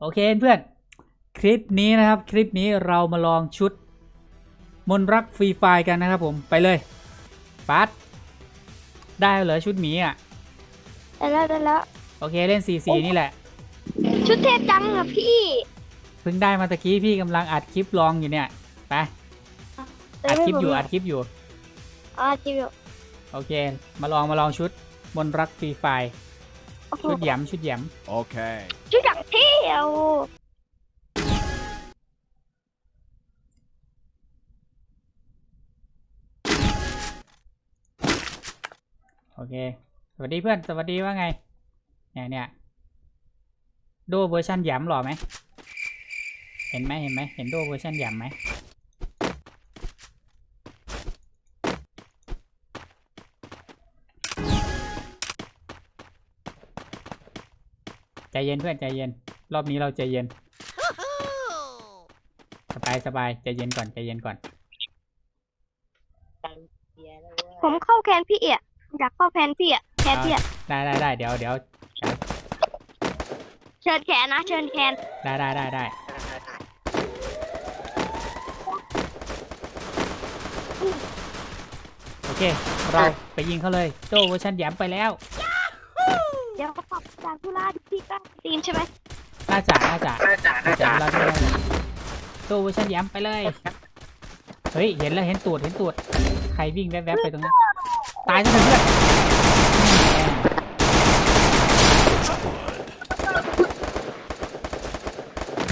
โอเคเพื่อน คลิปนี้นะครับ คลิปนี้เรามาลองชุด มนรักฟรีไฟล์กันนะครับผมไปเลยปัดได้เหรอชุดหมีอะได้แล้วได้แล้วโอเคเล่นสีสีนี่แหละ ชุดเทพจังอะพี่ เพิ่งได้มาตะกี้พี่กำลังอัดคลิปลองอยู่เนี่ย ไป อัดคลิปอยู่อัดคลิปอยู่อ๋อคลิปอยู่ โอเค มาลองมาลองชุดมนรักฟรีไฟล์โอ้โหชุดหยำชุดหย Okay. ชุดอย่างเท่อะโอ้ำโอเค สวัสดีเพื่อน สวัสดีว่าไง เนี่ยเนี่ยโดเวอร์ชันหยำหล่อไหม เห็นไหมเห็นไหม เห็นโดเวอร์ชันหยำไหมใจเย็นเพื่อนใจเย็น รอบนี้เราใจเย็น สบายสบายใจเย็นก่อนใจเย็นก่อนผมเข้าแคนพี่อะอยากเข้าแคนพี่อะแคนพี่อะได้ได้ได้เดี๋ยวเดี๋ยวเชิญแคนนะ เชิญแคนได้ได้ได้ได้โอเค เราไปยิงเขาเลย โจเวอร์ชันแยมไปแล้ว เดี๋ยวเขาปรับจากธุระพี่ก็ตีนใช่ไหม น่าจะน่าจะน่าจะเราได้เลยโจเวอร์ชันแยมไปเลย เฮ้ย เห็นแล้ว เห็นตูด เห็นตูด ใครวิ่งแวบๆไปตรงนั้น ตายซะเถอะเพื่อน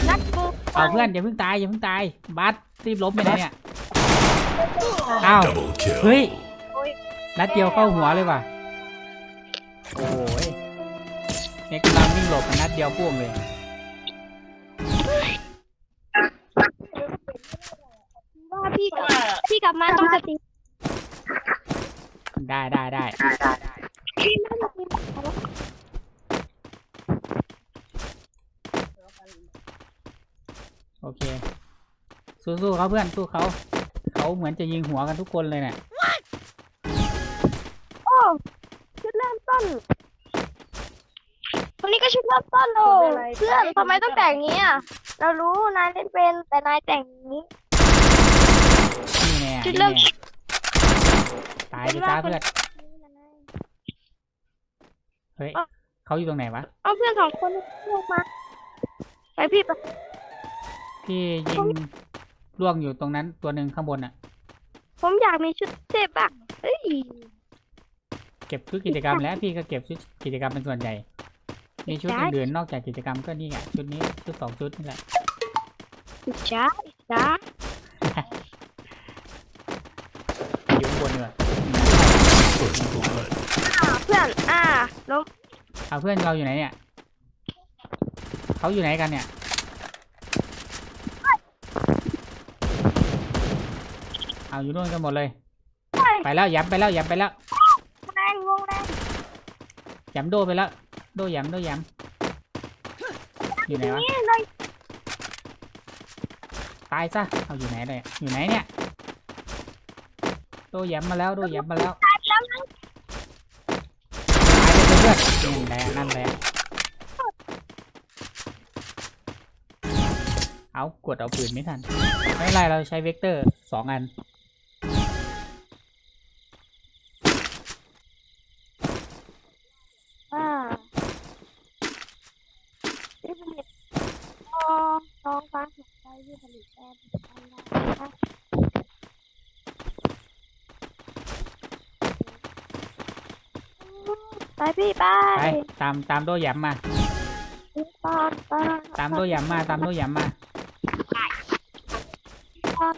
นักบูเอาเพื่อนอย่าเพิ่งตายอย่าเพิ่งตาย บัสรีบล้มไปไหนเนี่ย อ้าว เฮ้ย นัดเดียวเข้าหัวเลยว่ะ โอ้ยเนี่ยกำลังวิ่งหลบมันนัดเดียวพ่วงเลย กลับมาต้องสติได้ได้ได้พี่ไม่ต้องมีโอเค สู้ๆเขาเพื่อนสู้เขา เขาเหมือนจะยิงหัวกันทุกคนเลยเนี่ย โอ้ชุดเริ่มต้นคนนี้ก็ชุดเริ่มต้นโอ้เพื่อนทำไมต้องแต่งอย่างนี้อะเรารู้นายเล่นเป็นแต่นายแต่งอย่างนี้ นี่แน่จุดนี่เริ่ม แน่ตายไปจ้าเพื่อนเฮ้ยเขาอยู่ตรงไหนวะ เอาเพื่อนสองคนลงมา ไปพี่ไปพี่ยิงล่วงอยู่ตรงนั้นตัวหนึ่งข้างบนอะ ผมอยากมีชุดเทพอะเฮ้ยเก็บชุดกิจกรรมแล้วพี่ก็เก็บชุดกิจกรรมเป็นส่วนใหญ่ มีชุดอื่นๆนอกจากกิจกรรมก็นี่ไงชุดนี้ชุดสองชุดนี่แหละอิจฉาอิจฉา อยู่ข้างบนดีกว่า อ่าเพื่อน อ่าล้มเอาเพื่อนเราอยู่ไหนเนี่ยเขาอยู่ไหนกันเนี่ย เอาอยู่นู่นกันหมดเลย ไปแล้วย้ำไปแล้วย้ำไปแล้วแรงวงแรงย้ำโดไปแล้วโดย้ำโดย้ำอยู่ไหนวะนี่เลยตายซะเอาอยู่ไหนเลยอยู่ไหนเนี่ยโดย้ำมาแล้วโดย้ำมาแล้ว ตายแล้ว นั่นแหละนั่นแหละเอากดเอาปืนไม่ทัน ไม่เป็นไรเราใช้เวกเตอร์สองอัน อ่าที่ผลิตอ๋อน้องฟ้าสุดใจที่ผลิตแอร์อันนั้นนะคะไป พี่ไปไปตามตามโดย้ำมา ตามตามตามโดย้ำมา ตามโดย้ำมา ตาม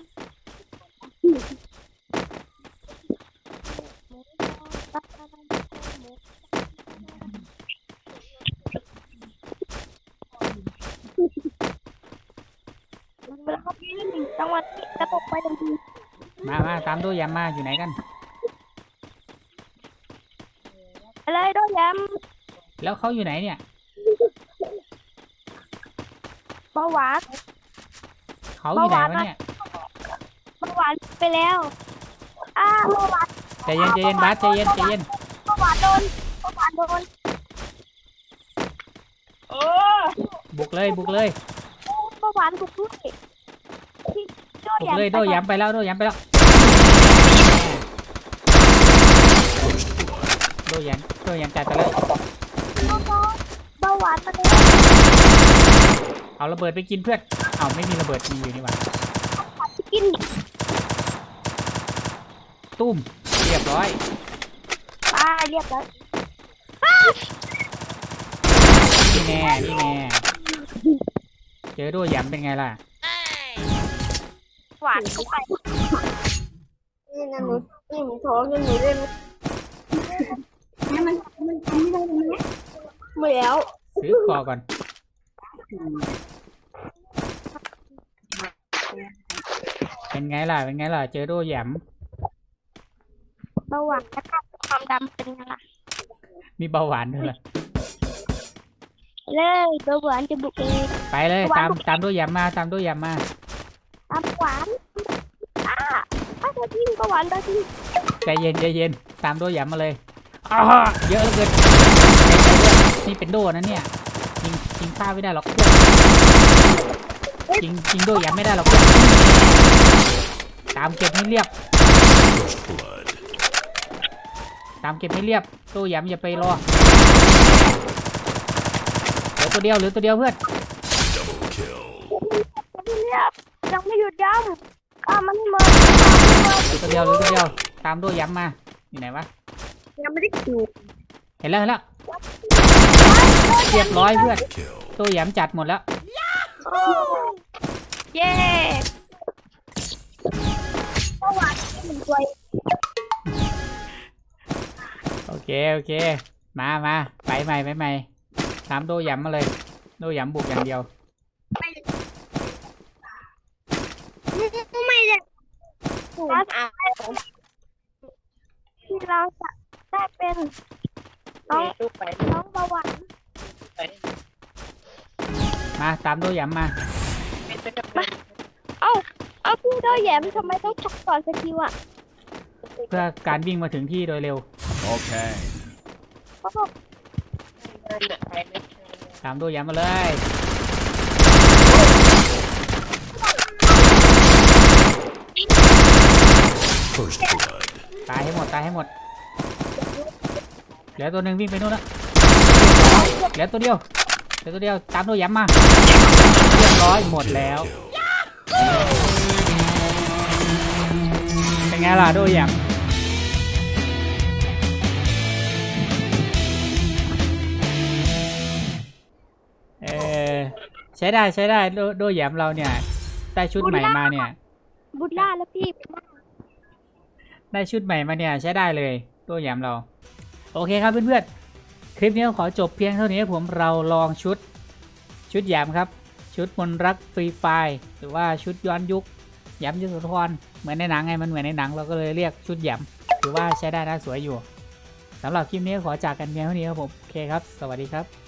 เวลาเขาพี่จังหวัดนี้กระตกไปทันทีมามาตามโดย้ำมาอยู่ไหนกัน ไป เลยด้วยย้แล้วเขาอยู่ไหนเนี่ยำเบาหวานเขาอยู่ไหนวะเนี่ยเบาหวานไปแล้ว อ้าเบาหวานใจเย็นใจเย็นบาสใจเย็นใจเย็นเบาหวานโดนเบาหวานโดนโอ้บุกกเลยบุกเลยเมื่อวานบุกด้วยที่โดบุกแยมเลยโดย้ำไปแล้วโดย้ำไปแล้ว โดย้ำโดย้ำจัดไปแล้วเมื่อวานมันเลยเอาระเบิดไปกินเพื่อนเอาไม่มีระเบิดมีอยู่นี่หว่ากินตุ้มเรียบร้อยปลาเรียบร้อยนี่แน่นี่แน่เจอโดย้ำเป็นไงล่ะหวานเข้าไปนี่นะหนูนี่หนูท้องยังหนูเล่น มันมันทำไม่ได้ไหมไม่แล้วซื้อก่อก่อนเป็นไงล่ะ เป็นไงล่ะ เจอโดแหยมเบาหวานแล้วก็ความดำเป็นไงล่ะ มีเบาหวานด้วยเหรอเลยเบาหวานจะบุกเองไปเลยเบาหวานตามตามโดแหยมมา ตามโดแหยมมา ตามหวานอ่าถ้าเธอทิ้งเบาหวานเธอทิ้งใจเย็นใจเย็น ตามโดแหยมมาเลย อ้าเยอะเหลือเกินนี่เป็นโดนะเนี่ยยิงยิงฆ่าไม่ได้หรอกเพื่อนยิงยิงโดแหยมไม่ได้หรอกเพื่อนตามเก็บให้เรียบ ตามเก็บให้เรียบโดแหยมอย่าไปรอเหลือตัวเดียวเหลือตัวเดียวเพื่อนเรียบยังไม่หยุดยั้งข้ามันให้หมดข้ามันให้หมดเหลือตัวเดียวเหลือตัวเดียว ตามโดแหยมมาอยู่ไหนวะ ยังไม่ได้คิวเห็นแล้วเห็นแล้วเรียบร้อยเพื่อนโดแหยมจัดหมดแล้วโอ้เย้เบาหวานหนึ่งตัวโอเค โอเค มามาไปใหม่ไปใหม่ตามโดแหยมมาเลยโดแหยมบุกอย่างเดียว ไม่ได้ถูกที่เราจะได้ เป็นน้องลูกไปน้องเบาหวานไปมาตามโดแหยมมาไม่ไปกับเอาพี่โดยแยมทำไมต้องชักก่อนสกิลอะเพื่อการวิ่งมาถึงที่โดยเร็ว Okay. เพราะว่าไปไม่ตามโดแหยมมาเลย First blood. ตายให้หมดตายให้หมด เหลือตัวหนึ่งวิ่งไปนู่นแล้วเหลือตัวเดียวเหลือตัวเดียวตามโดแหยมมาเรียบร้อยหมดแล้วเป็นไงล่ะโดแหยมเออใช้ได้ใช้ได้โดโดแหยมเราเนี่ยได้ชุดใหม่มาเนี่ย บุญล่าแล้วพี่ได้ชุดใหม่มาเนี่ย ใช้ได้เลย ตัวแหยมเรา โอเคครับเพื่อนๆ คลิปนี้ขอจบเพียงเท่านี้ผมเราลองชุดชุดหยมครับ ชุดมนรักฟรีไฟหรือว่าชุดย้อนยุคหยมยุทธรเหมือนในหนังไงมันเหมือนในหนังเราก็เลยเรียกชุดหยมถือว่าใช้ได้น่าสวยอยู่สำหรับคลิปนี้ขอจากกันเพียงเท่านี้ครับผมโอเคครับ สวัสดีครับ